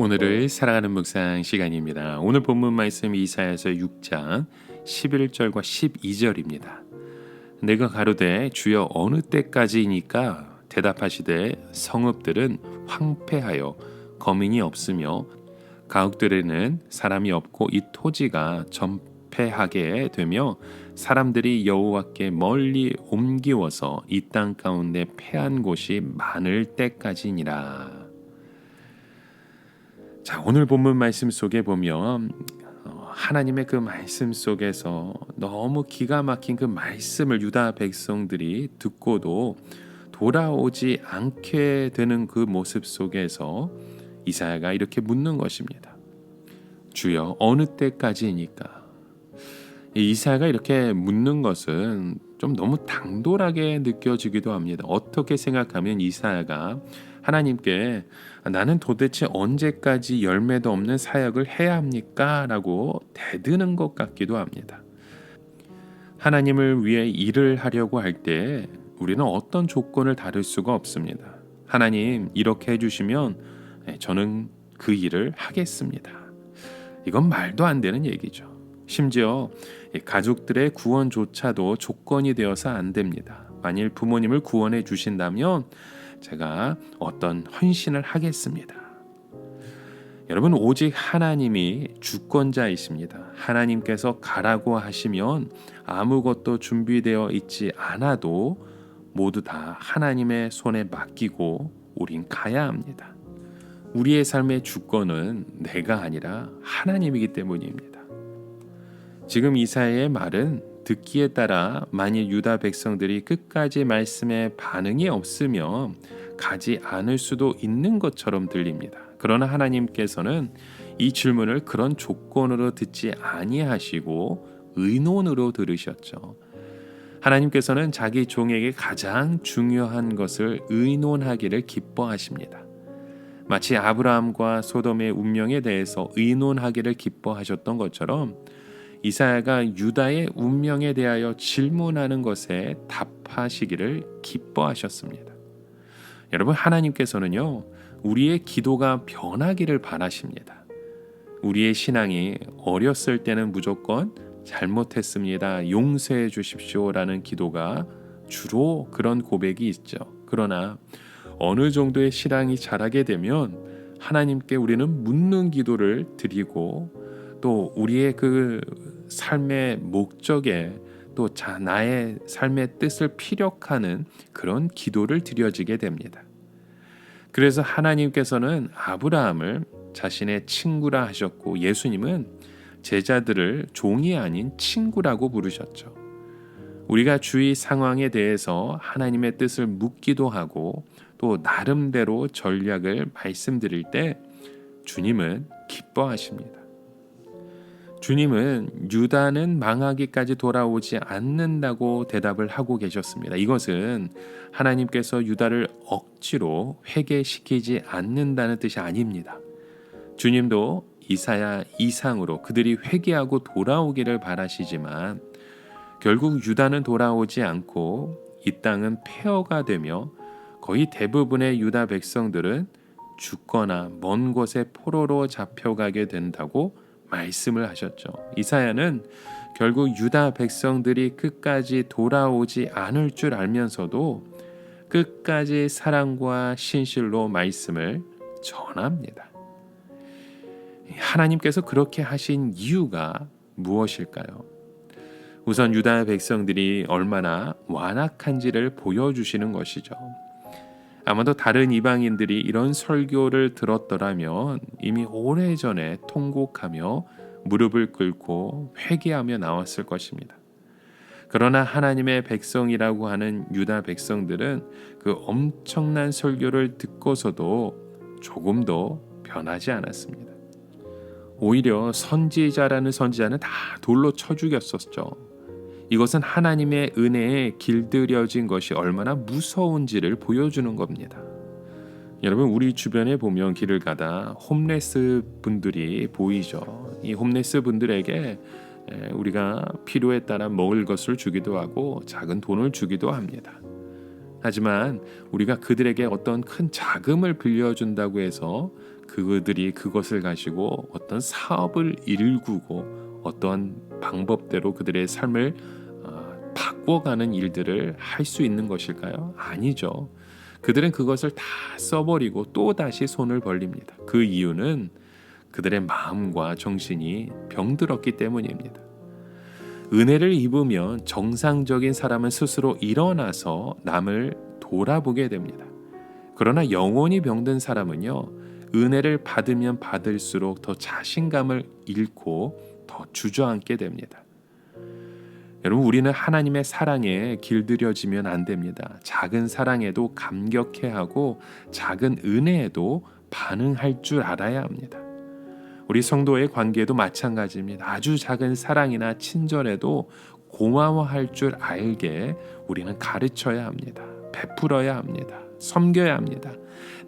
오늘을 살아가는 묵상 시간입니다. 오늘 본문 말씀 이사야서 6장 11절과 12절입니다. 내가 가로되 주여 어느 때까지이니까 대답하시되 성읍들은 황폐하여 거민이 없으며 가옥들에는 사람이 없고 이 토지가 전폐하게 되며 사람들이 여호와께 멀리 옮기워서 이 땅 가운데 패한 곳이 많을 때까지니라. 자, 오늘 본문 말씀 속에 보면 어, 하나님의 그 말씀 속에서 너무 기가 막힌 그 말씀을 유다 백성들이 듣고도 돌아오지 않게 되는 그 모습 속에서 이사야가 이렇게 묻는 것입니다. 주여 어느 때까지니까 이사야가 이렇게 묻는 것은 좀 너무 당돌하게 느껴지기도 합니다. 어떻게 생각하면 이사야가 하나님께 나는 도대체 언제까지 열매도 없는 사역을 해야 합니까? 라고 대드는 것 같기도 합니다. 하나님을 위해 일을 하려고 할 때 우리는 어떤 조건을 다룰 수가 없습니다. 하나님, 이렇게 해주시면 네, 저는 그 일을 하겠습니다. 이건 말도 안 되는 얘기죠. 심지어 가족들의 구원조차도 조건이 되어서 안 됩니다. 만일 부모님을 구원해 주신다면 제가 어떤 헌신을 하겠습니다. 여러분 오직 하나님이 주권자이십니다. 하나님께서 가라고 하시면 아무것도 준비되어 있지 않아도 모두 다 하나님의 손에 맡기고 우린 가야 합니다. 우리의 삶의 주권은 내가 아니라 하나님이기 때문입니다. 지금 이사야의 말은 듣기에 따라 만일 유다 백성들이 끝까지 말씀에 반응이 없으면 가지 않을 수도 있는 것처럼 들립니다. 그러나 하나님께서는 이 질문을 그런 조건으로 듣지 아니하시고 의논으로 들으셨죠. 하나님께서는 자기 종에게 가장 중요한 것을 의논하기를 기뻐하십니다. 마치 아브라함과 소돔의 운명에 대해서 의논하기를 기뻐하셨던 것처럼 이사야가 유다의 운명에 대하여 질문하는 것에 답하시기를 기뻐하셨습니다. 여러분 하나님께서는요 우리의 기도가 변하기를 바라십니다. 우리의 신앙이 어렸을 때는 무조건 잘못했습니다. 용서해 주십시오라는 기도가 주로 그런 고백이 있죠. 그러나 어느 정도의 신앙이 자라게 되면 하나님께 우리는 묻는 기도를 드리고 또 우리의 그 삶의 목적에 또 자, 나의 삶의 뜻을 피력하는 그런 기도를 드려지게 됩니다. 그래서 하나님께서는 아브라함을 자신의 친구라 하셨고 예수님은 제자들을 종이 아닌 친구라고 부르셨죠. 우리가 주위 상황에 대해서 하나님의 뜻을 묻기도 하고 또 나름대로 전략을 말씀드릴 때 주님은 기뻐하십니다. 주님은 유다는 망하기까지 돌아오지 않는다고 대답을 하고 계셨습니다. 이것은 하나님께서 유다를 억지로 회개시키지 않는다는 뜻이 아닙니다. 주님도 이사야 이상으로 그들이 회개하고 돌아오기를 바라시지만 결국 유다는 돌아오지 않고 이 땅은 폐허가 되며 거의 대부분의 유다 백성들은 죽거나 먼 곳에 포로로 잡혀가게 된다고 말씀을 하셨죠. 이사야는 결국 유다 백성들이 끝까지 돌아오지 않을 줄 알면서도 끝까지 사랑과 신실로 말씀을 전합니다. 하나님께서 그렇게 하신 이유가 무엇일까요? 우선 유다 백성들이 얼마나 완악한지를 보여주시는 것이죠. 아마도 다른 이방인들이 이런 설교를 들었더라면 이미 오래전에 통곡하며 무릎을 꿇고 회개하며 나왔을 것입니다. 그러나 하나님의 백성이라고 하는 유다 백성들은 그 엄청난 설교를 듣고서도 조금도 변하지 않았습니다. 오히려 선지자라는 선지자는 다 돌로 쳐 죽였었죠. 이것은 하나님의 은혜에 길들여진 것이 얼마나 무서운지를 보여주는 겁니다. 여러분 우리 주변에 보면 길을 가다 홈레스 분들이 보이죠. 이 홈레스 분들에게 우리가 필요에 따라 먹을 것을 주기도 하고 작은 돈을 주기도 합니다. 하지만 우리가 그들에게 어떤 큰 자금을 빌려준다고 해서 그들이 그것을 가지고 어떤 사업을 일구고 어떤 방법대로 그들의 삶을 어, 바꿔가는 일들을 할 수 있는 것일까요? 아니죠. 그들은 그것을 다 써버리고 또 다시 손을 벌립니다. 그 이유는 그들의 마음과 정신이 병들었기 때문입니다. 은혜를 입으면 정상적인 사람은 스스로 일어나서 남을 돌아보게 됩니다. 그러나 영혼이 병든 사람은요, 은혜를 받으면 받을수록 더 자신감을 잃고 더 주저앉게 됩니다. 여러분, 우리는 하나님의 사랑에 길들여지면 안 됩니다. 작은 사랑에도 감격해 하고 작은 은혜에도 반응할 줄 알아야 합니다. 우리 성도의 관계도 마찬가지입니다. 아주 작은 사랑이나 친절에도 고마워할 줄 알게 우리는 가르쳐야 합니다. 베풀어야 합니다. 섬겨야 합니다.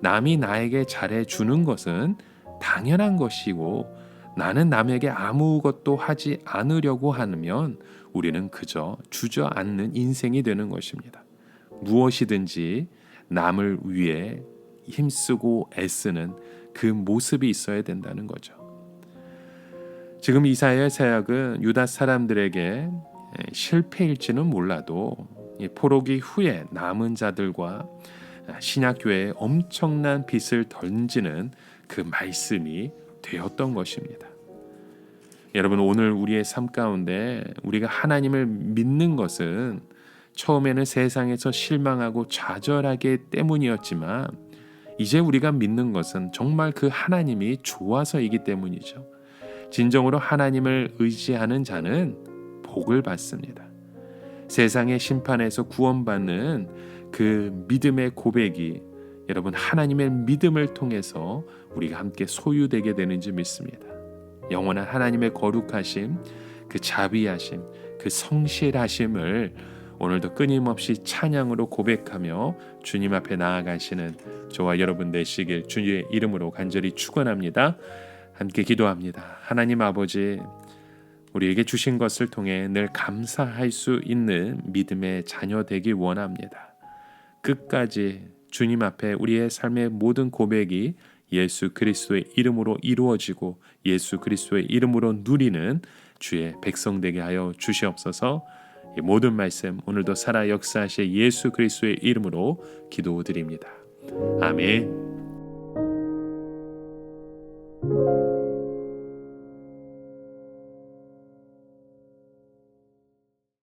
남이 나에게 잘해 주는 것은 당연한 것이고 나는 남에게 아무것도 하지 않으려고 하면 우리는 그저 주저앉는 인생이 되는 것입니다. 무엇이든지 남을 위해 힘쓰고 애쓰는 그 모습이 있어야 된다는 거죠. 지금 이사야의 사역은 유다 사람들에게 실패일지는 몰라도 포로기 후에 남은 자들과 신약교회에 엄청난 빛을 던지는 그 말씀이 되었던 것입니다. 여러분 오늘 우리의 삶 가운데 우리가 하나님을 믿는 것은 처음에는 세상에서 실망하고 좌절하기 때문이었지만 이제 우리가 믿는 것은 정말 그 하나님이 좋아서이기 때문이죠. 진정으로 하나님을 의지하는 자는 복을 받습니다. 세상의 심판에서 구원받는 그 믿음의 고백이 여러분 하나님의 믿음을 통해서 우리가 함께 소유되게 되는지 믿습니다. 영원한 하나님의 거룩하심, 그 자비하심, 그 성실하심을 오늘도 끊임없이 찬양으로 고백하며 주님 앞에 나아가시는 저와 여러분 되시길 주님의 이름으로 간절히 축원합니다. 함께 기도합니다. 하나님 아버지 우리에게 주신 것을 통해 늘 감사할 수 있는 믿음의 자녀 되기 원합니다. 끝까지 주님 앞에 우리의 삶의 모든 고백이 예수 그리스도의 이름으로 이루어지고 예수 그리스도의 이름으로 누리는 주의 백성 되게 하여 주시옵소서. 이 모든 말씀 오늘도 살아 역사하실 예수 그리스도의 이름으로 기도드립니다. 아멘.